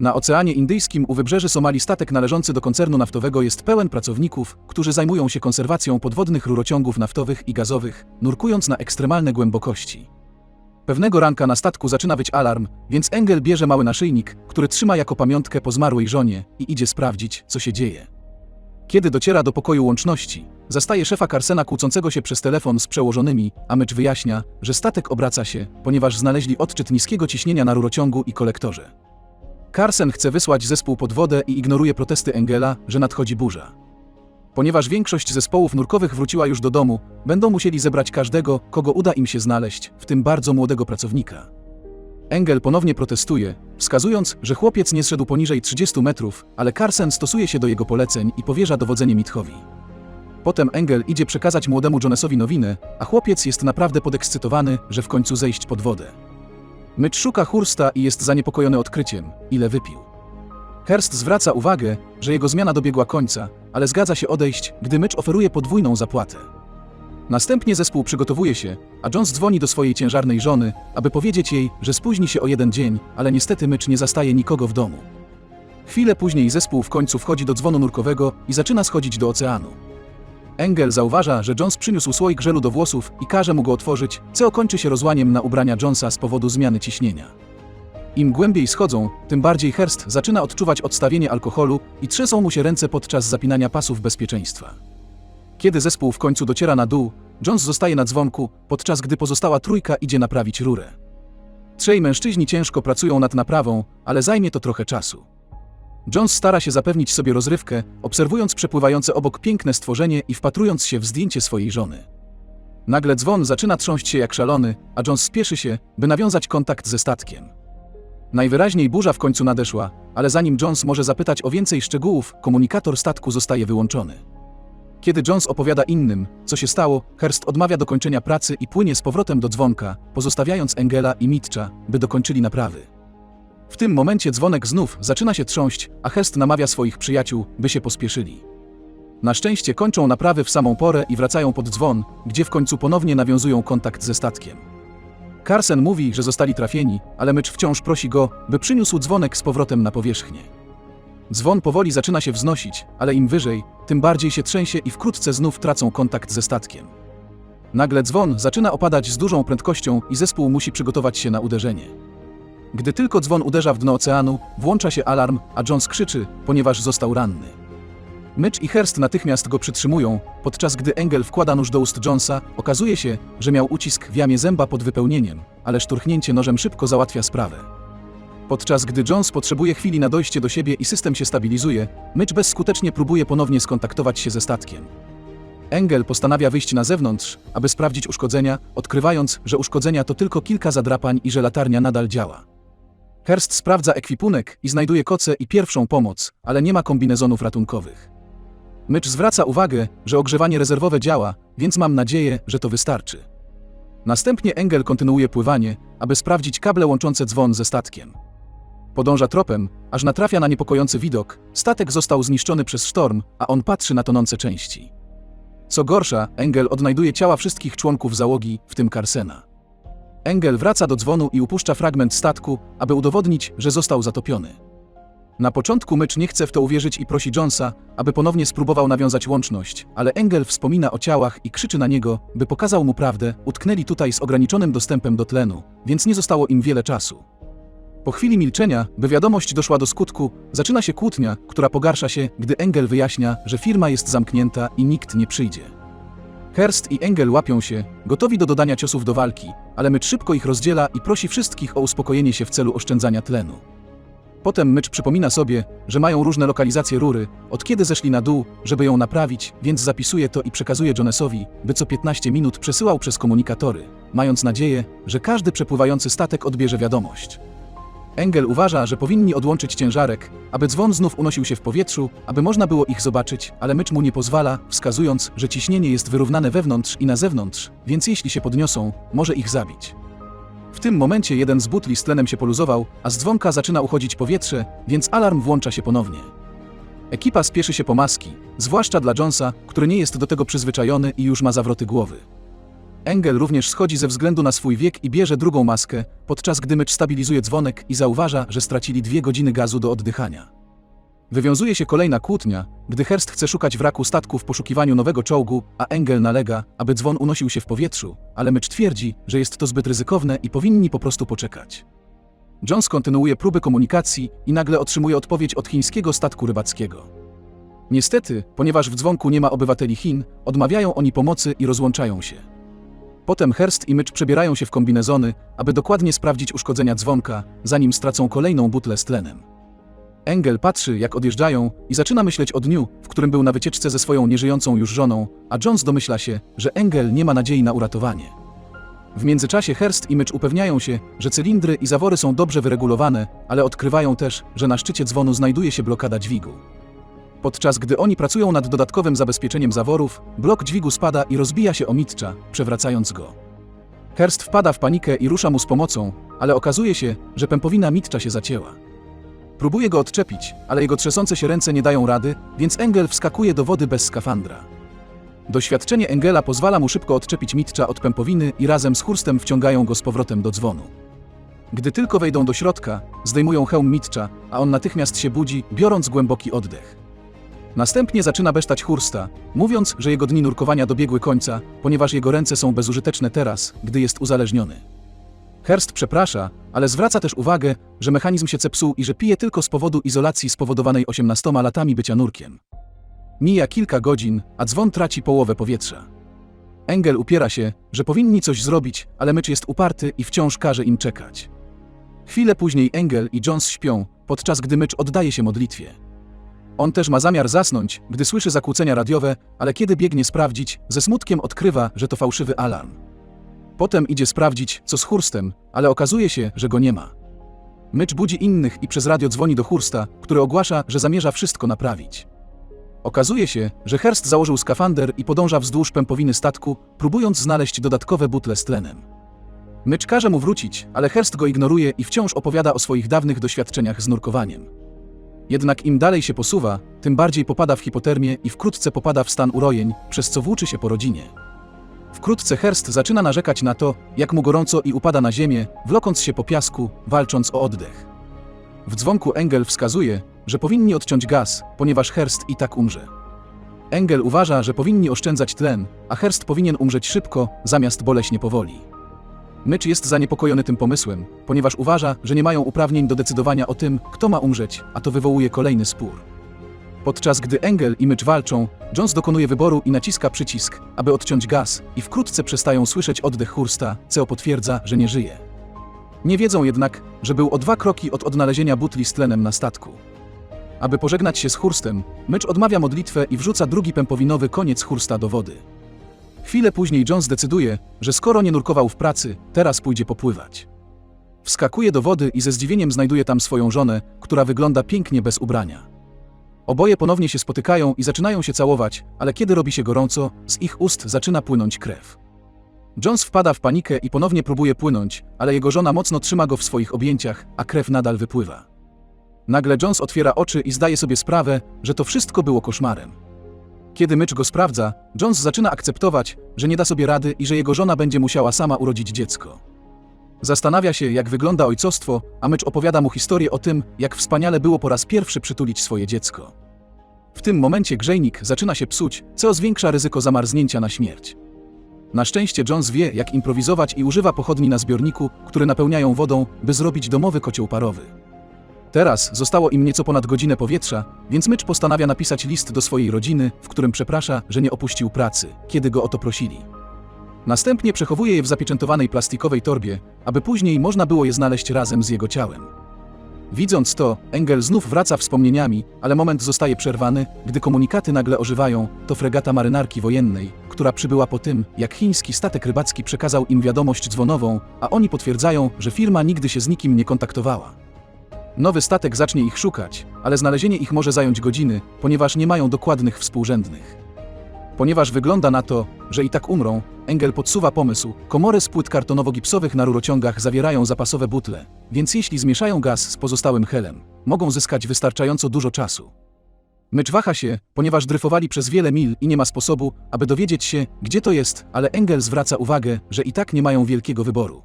Na Oceanie Indyjskim u wybrzeży Somalii statek należący do koncernu naftowego jest pełen pracowników, którzy zajmują się konserwacją podwodnych rurociągów naftowych i gazowych, nurkując na ekstremalne głębokości. Pewnego ranka na statku zaczyna być alarm, więc Engel bierze mały naszyjnik, który trzyma jako pamiątkę po zmarłej żonie i idzie sprawdzić, co się dzieje. Kiedy dociera do pokoju łączności, zastaje szefa Carsena kłócącego się przez telefon z przełożonymi, a mycz wyjaśnia, że statek obraca się, ponieważ znaleźli odczyt niskiego ciśnienia na rurociągu i kolektorze. Carsen chce wysłać zespół pod wodę i ignoruje protesty Engela, że nadchodzi burza. Ponieważ większość zespołów nurkowych wróciła już do domu, będą musieli zebrać każdego, kogo uda im się znaleźć, w tym bardzo młodego pracownika. Engel ponownie protestuje, wskazując, że chłopiec nie zszedł poniżej 30 metrów, ale Carsen stosuje się do jego poleceń i powierza dowodzenie Mitchowi. Potem Engel idzie przekazać młodemu Jonesowi nowinę, a chłopiec jest naprawdę podekscytowany, że w końcu zejść pod wodę. Mitch szuka Hursta i jest zaniepokojony odkryciem, ile wypił. Hearst zwraca uwagę, że jego zmiana dobiegła końca, ale zgadza się odejść, gdy Mitch oferuje podwójną zapłatę. Następnie zespół przygotowuje się, a Jones dzwoni do swojej ciężarnej żony, aby powiedzieć jej, że spóźni się o jeden dzień, ale niestety Mitch nie zastaje nikogo w domu. Chwilę później zespół w końcu wchodzi do dzwonu nurkowego i zaczyna schodzić do oceanu. Engel zauważa, że Jones przyniósł słoik żelu do włosów i każe mu go otworzyć, co kończy się rozłaniem na ubrania Jonesa z powodu zmiany ciśnienia. Im głębiej schodzą, tym bardziej Hearst zaczyna odczuwać odstawienie alkoholu i trzęsą mu się ręce podczas zapinania pasów bezpieczeństwa. Kiedy zespół w końcu dociera na dół, Jones zostaje na dzwonku, podczas gdy pozostała trójka idzie naprawić rurę. Trzej mężczyźni ciężko pracują nad naprawą, ale zajmie to trochę czasu. Jones stara się zapewnić sobie rozrywkę, obserwując przepływające obok piękne stworzenie i wpatrując się w zdjęcie swojej żony. Nagle dzwon zaczyna trząść się jak szalony, a Jones spieszy się, by nawiązać kontakt ze statkiem. Najwyraźniej burza w końcu nadeszła, ale zanim Jones może zapytać o więcej szczegółów, komunikator statku zostaje wyłączony. Kiedy Jones opowiada innym, co się stało, Hearst odmawia dokończenia pracy i płynie z powrotem do dzwonka, pozostawiając Engela i Mitcha, by dokończyli naprawy. W tym momencie dzwonek znów zaczyna się trząść, a Hearst namawia swoich przyjaciół, by się pospieszyli. Na szczęście kończą naprawy w samą porę i wracają pod dzwon, gdzie w końcu ponownie nawiązują kontakt ze statkiem. Carsen mówi, że zostali trafieni, ale Mycz wciąż prosi go, by przyniósł dzwonek z powrotem na powierzchnię. Dzwon powoli zaczyna się wznosić, ale im wyżej, tym bardziej się trzęsie i wkrótce znów tracą kontakt ze statkiem. Nagle dzwon zaczyna opadać z dużą prędkością i zespół musi przygotować się na uderzenie. Gdy tylko dzwon uderza w dno oceanu, włącza się alarm, a Jones krzyczy, ponieważ został ranny. Mitch i Hearst natychmiast go przytrzymują, podczas gdy Engel wkłada nóż do ust Jonesa, okazuje się, że miał ucisk w jamie zęba pod wypełnieniem, ale szturchnięcie nożem szybko załatwia sprawę. Podczas gdy Jones potrzebuje chwili na dojście do siebie i system się stabilizuje, Mitch bezskutecznie próbuje ponownie skontaktować się ze statkiem. Engel postanawia wyjść na zewnątrz, aby sprawdzić uszkodzenia, odkrywając, że uszkodzenia to tylko kilka zadrapań i że latarnia nadal działa. Hearst sprawdza ekwipunek i znajduje koce i pierwszą pomoc, ale nie ma kombinezonów ratunkowych. Mitch zwraca uwagę, że ogrzewanie rezerwowe działa, więc mam nadzieję, że to wystarczy. Następnie Engel kontynuuje pływanie, aby sprawdzić kable łączące dzwon ze statkiem. Podąża tropem, aż natrafia na niepokojący widok. Statek został zniszczony przez sztorm, a on patrzy na tonące części. Co gorsza, Engel odnajduje ciała wszystkich członków załogi, w tym Carsena. Engel wraca do dzwonu i upuszcza fragment statku, aby udowodnić, że został zatopiony. Na początku Mitch nie chce w to uwierzyć i prosi Jonesa, aby ponownie spróbował nawiązać łączność, ale Engel wspomina o ciałach i krzyczy na niego, by pokazał mu prawdę, utknęli tutaj z ograniczonym dostępem do tlenu, więc nie zostało im wiele czasu. Po chwili milczenia, by wiadomość doszła do skutku, zaczyna się kłótnia, która pogarsza się, gdy Engel wyjaśnia, że firma jest zamknięta i nikt nie przyjdzie. Hearst i Engel łapią się, gotowi do dodania ciosów do walki, ale Mitch szybko ich rozdziela i prosi wszystkich o uspokojenie się w celu oszczędzania tlenu. Potem Mitch przypomina sobie, że mają różne lokalizacje rury, od kiedy zeszli na dół, żeby ją naprawić, więc zapisuje to i przekazuje Jonesowi, by co 15 minut przesyłał przez komunikatory, mając nadzieję, że każdy przepływający statek odbierze wiadomość. Engel uważa, że powinni odłączyć ciężarek, aby dzwon znów unosił się w powietrzu, aby można było ich zobaczyć, ale Mitch mu nie pozwala, wskazując, że ciśnienie jest wyrównane wewnątrz i na zewnątrz, więc jeśli się podniosą, może ich zabić. W tym momencie jeden z butli z tlenem się poluzował, a z dzwonka zaczyna uchodzić powietrze, więc alarm włącza się ponownie. Ekipa spieszy się po maski, zwłaszcza dla Jonesa, który nie jest do tego przyzwyczajony i już ma zawroty głowy. Engel również schodzi ze względu na swój wiek i bierze drugą maskę, podczas gdy mycz stabilizuje dzwonek i zauważa, że stracili dwie godziny gazu do oddychania. Wywiązuje się kolejna kłótnia, gdy Hearst chce szukać wraku statku w poszukiwaniu nowego czołgu, a Engel nalega, aby dzwon unosił się w powietrzu, ale mycz twierdzi, że jest to zbyt ryzykowne i powinni po prostu poczekać. Jones kontynuuje próby komunikacji i nagle otrzymuje odpowiedź od chińskiego statku rybackiego. Niestety, ponieważ w dzwonku nie ma obywateli Chin, odmawiają oni pomocy i rozłączają się. Potem Hearst i Mycz przebierają się w kombinezony, aby dokładnie sprawdzić uszkodzenia dzwonka, zanim stracą kolejną butlę z tlenem. Engel patrzy, jak odjeżdżają i zaczyna myśleć o dniu, w którym był na wycieczce ze swoją nieżyjącą już żoną, a Jones domyśla się, że Engel nie ma nadziei na uratowanie. W międzyczasie Hearst i Mycz upewniają się, że cylindry i zawory są dobrze wyregulowane, ale odkrywają też, że na szczycie dzwonu znajduje się blokada dźwigu. Podczas gdy oni pracują nad dodatkowym zabezpieczeniem zaworów, blok dźwigu spada i rozbija się o Mitcha, przewracając go. Hearst wpada w panikę i rusza mu z pomocą, ale okazuje się, że pępowina Mitcha się zacięła. Próbuje go odczepić, ale jego trzęsące się ręce nie dają rady, więc Engel wskakuje do wody bez skafandra. Doświadczenie Engela pozwala mu szybko odczepić Mitcha od pępowiny i razem z Hurstem wciągają go z powrotem do dzwonu. Gdy tylko wejdą do środka, zdejmują hełm Mitcha, a on natychmiast się budzi, biorąc głęboki oddech. Następnie zaczyna besztać Hursta, mówiąc, że jego dni nurkowania dobiegły końca, ponieważ jego ręce są bezużyteczne teraz, gdy jest uzależniony. Hearst przeprasza, ale zwraca też uwagę, że mechanizm się zepsuł i że pije tylko z powodu izolacji spowodowanej 18 latami bycia nurkiem. Mija kilka godzin, a dzwon traci połowę powietrza. Engel upiera się, że powinni coś zrobić, ale mycz jest uparty i wciąż każe im czekać. Chwilę później Engel i Jones śpią, podczas gdy mycz oddaje się modlitwie. On też ma zamiar zasnąć, gdy słyszy zakłócenia radiowe, ale kiedy biegnie sprawdzić, ze smutkiem odkrywa, że to fałszywy alarm. Potem idzie sprawdzić, co z Hurstem, ale okazuje się, że go nie ma. Mycz budzi innych i przez radio dzwoni do Hursta, który ogłasza, że zamierza wszystko naprawić. Okazuje się, że Hearst założył skafander i podąża wzdłuż pępowiny statku, próbując znaleźć dodatkowe butle z tlenem. Mycz każe mu wrócić, ale Hearst go ignoruje i wciąż opowiada o swoich dawnych doświadczeniach z nurkowaniem. Jednak im dalej się posuwa, tym bardziej popada w hipotermię i wkrótce popada w stan urojeń, przez co włóczy się po rodzinie. Wkrótce Hearst zaczyna narzekać na to, jak mu gorąco i upada na ziemię, wlokąc się po piasku, walcząc o oddech. W dzwonku Engel wskazuje, że powinni odciąć gaz, ponieważ Hearst i tak umrze. Engel uważa, że powinni oszczędzać tlen, a Hearst powinien umrzeć szybko, zamiast boleśnie powoli. Mycz jest zaniepokojony tym pomysłem, ponieważ uważa, że nie mają uprawnień do decydowania o tym, kto ma umrzeć, a to wywołuje kolejny spór. Podczas gdy Engel i Mycz walczą, Jones dokonuje wyboru i naciska przycisk, aby odciąć gaz, i wkrótce przestają słyszeć oddech Hursta, co potwierdza, że nie żyje. Nie wiedzą jednak, że był o dwa kroki od odnalezienia butli z tlenem na statku. Aby pożegnać się z Hurstem, Mycz odmawia modlitwę i wrzuca drugi pępowinowy koniec Hursta do wody. Chwilę później Jones decyduje, że skoro nie nurkował w pracy, teraz pójdzie popływać. Wskakuje do wody i ze zdziwieniem znajduje tam swoją żonę, która wygląda pięknie bez ubrania. Oboje ponownie się spotykają i zaczynają się całować, ale kiedy robi się gorąco, z ich ust zaczyna płynąć krew. Jones wpada w panikę i ponownie próbuje płynąć, ale jego żona mocno trzyma go w swoich objęciach, a krew nadal wypływa. Nagle Jones otwiera oczy i zdaje sobie sprawę, że to wszystko było koszmarem. Kiedy Mitch go sprawdza, Jones zaczyna akceptować, że nie da sobie rady i że jego żona będzie musiała sama urodzić dziecko. Zastanawia się, jak wygląda ojcostwo, a Mitch opowiada mu historię o tym, jak wspaniale było po raz pierwszy przytulić swoje dziecko. W tym momencie grzejnik zaczyna się psuć, co zwiększa ryzyko zamarznięcia na śmierć. Na szczęście Jones wie, jak improwizować i używa pochodni na zbiorniku, które napełniają wodą, by zrobić domowy kocioł parowy. Teraz zostało im nieco ponad godzinę powietrza, więc Mitch postanawia napisać list do swojej rodziny, w którym przeprasza, że nie opuścił pracy, kiedy go o to prosili. Następnie przechowuje je w zapieczętowanej plastikowej torbie, aby później można było je znaleźć razem z jego ciałem. Widząc to, Engel znów wraca wspomnieniami, ale moment zostaje przerwany, gdy komunikaty nagle ożywają, to fregata marynarki wojennej, która przybyła po tym, jak chiński statek rybacki przekazał im wiadomość dzwonową, a oni potwierdzają, że firma nigdy się z nikim nie kontaktowała. Nowy statek zacznie ich szukać, ale znalezienie ich może zająć godziny, ponieważ nie mają dokładnych współrzędnych. Ponieważ wygląda na to, że i tak umrą, Engel podsuwa pomysł, komory z płyt kartonowo-gipsowych na rurociągach zawierają zapasowe butle, więc jeśli zmieszają gaz z pozostałym helem, mogą zyskać wystarczająco dużo czasu. Mycz waha się, ponieważ dryfowali przez wiele mil i nie ma sposobu, aby dowiedzieć się, gdzie to jest, ale Engel zwraca uwagę, że i tak nie mają wielkiego wyboru.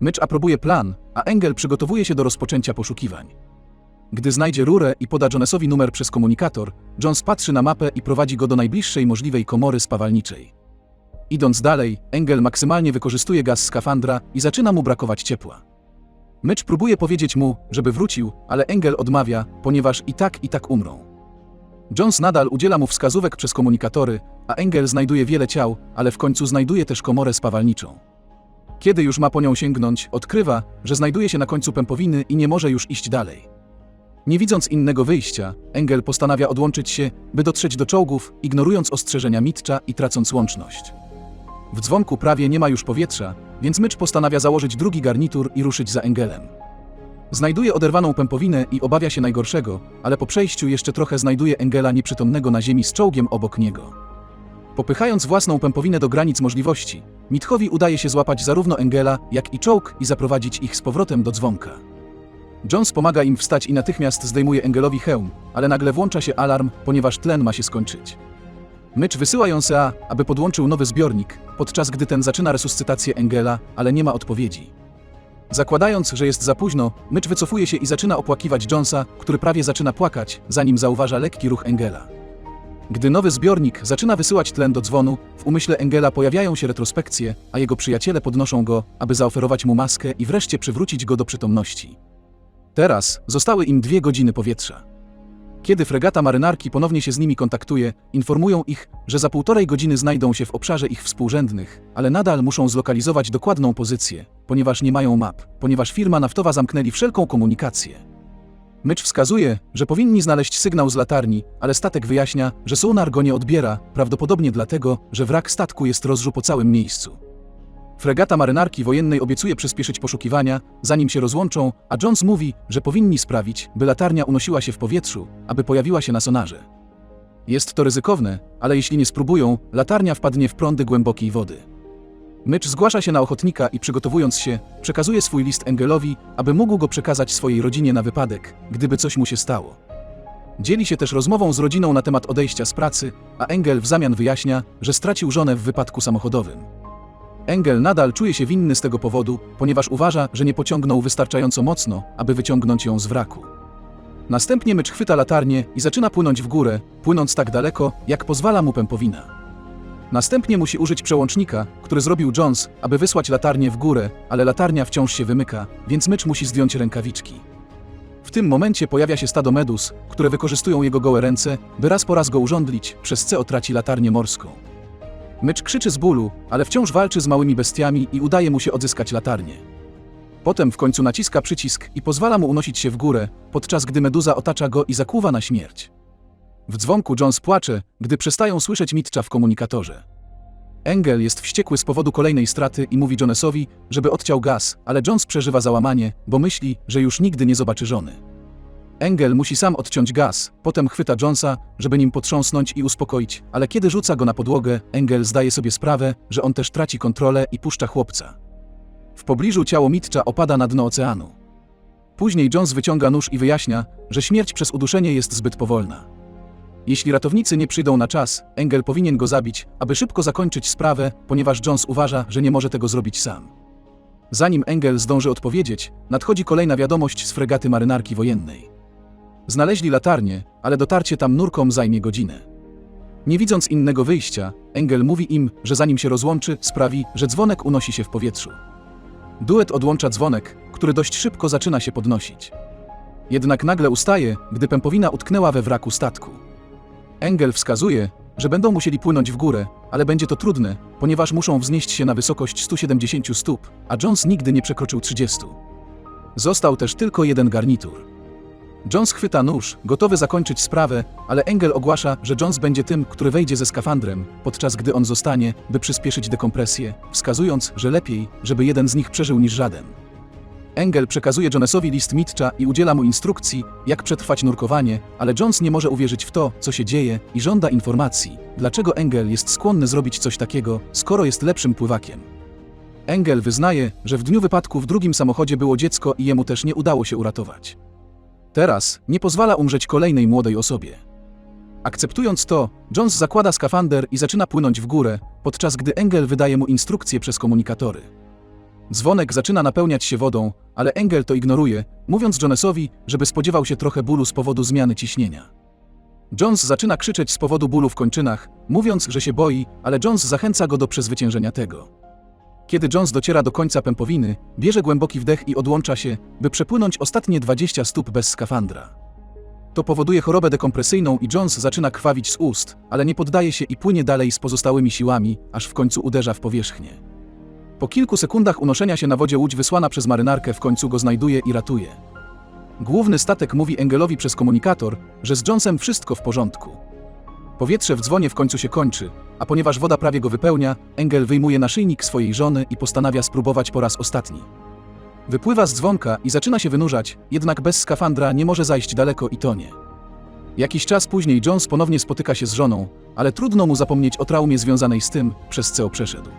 Mycz aprobuje plan, a Engel przygotowuje się do rozpoczęcia poszukiwań. Gdy znajdzie rurę i poda Jonesowi numer przez komunikator, Jones patrzy na mapę i prowadzi go do najbliższej możliwej komory spawalniczej. Idąc dalej, Engel maksymalnie wykorzystuje gaz skafandra i zaczyna mu brakować ciepła. Mycz próbuje powiedzieć mu, żeby wrócił, ale Engel odmawia, ponieważ i tak i tak umrą. Jones nadal udziela mu wskazówek przez komunikatory, a Engel znajduje wiele ciał, ale w końcu znajduje też komorę spawalniczą. Kiedy już ma po nią sięgnąć, odkrywa, że znajduje się na końcu pępowiny i nie może już iść dalej. Nie widząc innego wyjścia, Engel postanawia odłączyć się, by dotrzeć do czołgów, ignorując ostrzeżenia Mitcha i tracąc łączność. W dzwonku prawie nie ma już powietrza, więc Mycz postanawia założyć drugi garnitur i ruszyć za Engelem. Znajduje oderwaną pępowinę i obawia się najgorszego, ale po przejściu jeszcze trochę znajduje Engela nieprzytomnego na ziemi z czołgiem obok niego. Popychając własną pępowinę do granic możliwości, Mitchowi udaje się złapać zarówno Engela, jak i czołg i zaprowadzić ich z powrotem do dzwonka. Jones pomaga im wstać i natychmiast zdejmuje Engelowi hełm, ale nagle włącza się alarm, ponieważ tlen ma się skończyć. Mycz wysyła Jonesa, aby podłączył nowy zbiornik, podczas gdy ten zaczyna resuscytację Engela, ale nie ma odpowiedzi. Zakładając, że jest za późno, Mycz wycofuje się i zaczyna opłakiwać Jonesa, który prawie zaczyna płakać, zanim zauważa lekki ruch Engela. Gdy nowy zbiornik zaczyna wysyłać tlen do dzwonu, w umyśle Engela pojawiają się retrospekcje, a jego przyjaciele podnoszą go, aby zaoferować mu maskę i wreszcie przywrócić go do przytomności. Teraz zostały im dwie godziny powietrza. Kiedy fregata marynarki ponownie się z nimi kontaktuje, informują ich, że za półtorej godziny znajdą się w obszarze ich współrzędnych, ale nadal muszą zlokalizować dokładną pozycję, ponieważ nie mają map, ponieważ firma naftowa zamknęli wszelką komunikację. Mycz wskazuje, że powinni znaleźć sygnał z latarni, ale statek wyjaśnia, że sonar go nie odbiera, prawdopodobnie dlatego, że wrak statku jest rozrzu po całym miejscu. Fregata marynarki wojennej obiecuje przyspieszyć poszukiwania, zanim się rozłączą, a Jones mówi, że powinni sprawić, by latarnia unosiła się w powietrzu, aby pojawiła się na sonarze. Jest to ryzykowne, ale jeśli nie spróbują, latarnia wpadnie w prądy głębokiej wody. Mycz zgłasza się na ochotnika i przygotowując się, przekazuje swój list Engelowi, aby mógł go przekazać swojej rodzinie na wypadek, gdyby coś mu się stało. Dzieli się też rozmową z rodziną na temat odejścia z pracy, a Engel w zamian wyjaśnia, że stracił żonę w wypadku samochodowym. Engel nadal czuje się winny z tego powodu, ponieważ uważa, że nie pociągnął wystarczająco mocno, aby wyciągnąć ją z wraku. Następnie mycz chwyta latarnię i zaczyna płynąć w górę, płynąc tak daleko, jak pozwala mu pępowina. Następnie musi użyć przełącznika, który zrobił Jones, aby wysłać latarnię w górę, ale latarnia wciąż się wymyka, więc mycz musi zdjąć rękawiczki. W tym momencie pojawia się stado medus, które wykorzystują jego gołe ręce, by raz po raz go urządlić, przez co traci latarnię morską. Mycz krzyczy z bólu, ale wciąż walczy z małymi bestiami i udaje mu się odzyskać latarnię. Potem w końcu naciska przycisk i pozwala mu unosić się w górę, podczas gdy meduza otacza go i zakłuwa na śmierć. W dzwonku Jones płacze, gdy przestają słyszeć Mitcha w komunikatorze. Engel jest wściekły z powodu kolejnej straty i mówi Jonesowi, żeby odciął gaz, ale Jones przeżywa załamanie, bo myśli, że już nigdy nie zobaczy żony. Engel musi sam odciąć gaz, potem chwyta Jonesa, żeby nim potrząsnąć i uspokoić, ale kiedy rzuca go na podłogę, Engel zdaje sobie sprawę, że on też traci kontrolę i puszcza chłopca. W pobliżu ciało Mitcha opada na dno oceanu. Później Jones wyciąga nóż i wyjaśnia, że śmierć przez uduszenie jest zbyt powolna. Jeśli ratownicy nie przyjdą na czas, Engel powinien go zabić, aby szybko zakończyć sprawę, ponieważ Jones uważa, że nie może tego zrobić sam. Zanim Engel zdąży odpowiedzieć, nadchodzi kolejna wiadomość z fregaty marynarki wojennej. Znaleźli latarnię, ale dotarcie tam nurkom zajmie godzinę. Nie widząc innego wyjścia, Engel mówi im, że zanim się rozłączy, sprawi, że dzwonek unosi się w powietrzu. Duet odłącza dzwonek, który dość szybko zaczyna się podnosić. Jednak nagle ustaje, gdy pępowina utknęła we wraku statku. Engel wskazuje, że będą musieli płynąć w górę, ale będzie to trudne, ponieważ muszą wznieść się na wysokość 170 stóp, a Jones nigdy nie przekroczył 30. Został też tylko jeden garnitur. Jones chwyta nóż, gotowy zakończyć sprawę, ale Engel ogłasza, że Jones będzie tym, który wejdzie ze skafandrem, podczas gdy on zostanie, by przyspieszyć dekompresję, wskazując, że lepiej, żeby jeden z nich przeżył niż żaden. Engel przekazuje Jonesowi list Mitcha i udziela mu instrukcji, jak przetrwać nurkowanie, ale Jones nie może uwierzyć w to, co się dzieje i żąda informacji, dlaczego Engel jest skłonny zrobić coś takiego, skoro jest lepszym pływakiem. Engel wyznaje, że w dniu wypadku w drugim samochodzie było dziecko i jemu też nie udało się uratować. Teraz nie pozwala umrzeć kolejnej młodej osobie. Akceptując to, Jones zakłada skafander i zaczyna płynąć w górę, podczas gdy Engel wydaje mu instrukcje przez komunikatory. Dzwonek zaczyna napełniać się wodą, ale Engel to ignoruje, mówiąc Jonesowi, żeby spodziewał się trochę bólu z powodu zmiany ciśnienia. Jones zaczyna krzyczeć z powodu bólu w kończynach, mówiąc, że się boi, ale Jones zachęca go do przezwyciężenia tego. Kiedy Jones dociera do końca pępowiny, bierze głęboki wdech i odłącza się, by przepłynąć ostatnie 20 stóp bez skafandra. To powoduje chorobę dekompresyjną i Jones zaczyna krwawić z ust, ale nie poddaje się i płynie dalej z pozostałymi siłami, aż w końcu uderza w powierzchnię. Po kilku sekundach unoszenia się na wodzie łódź wysłana przez marynarkę w końcu go znajduje i ratuje. Główny statek mówi Engelowi przez komunikator, że z Jonesem wszystko w porządku. Powietrze w dzwonie w końcu się kończy, a ponieważ woda prawie go wypełnia, Engel wyjmuje naszyjnik swojej żony i postanawia spróbować po raz ostatni. Wypływa z dzwonka i zaczyna się wynurzać, jednak bez skafandra nie może zajść daleko i tonie. Jakiś czas później Jones ponownie spotyka się z żoną, ale trudno mu zapomnieć o traumie związanej z tym, przez co przeszedł.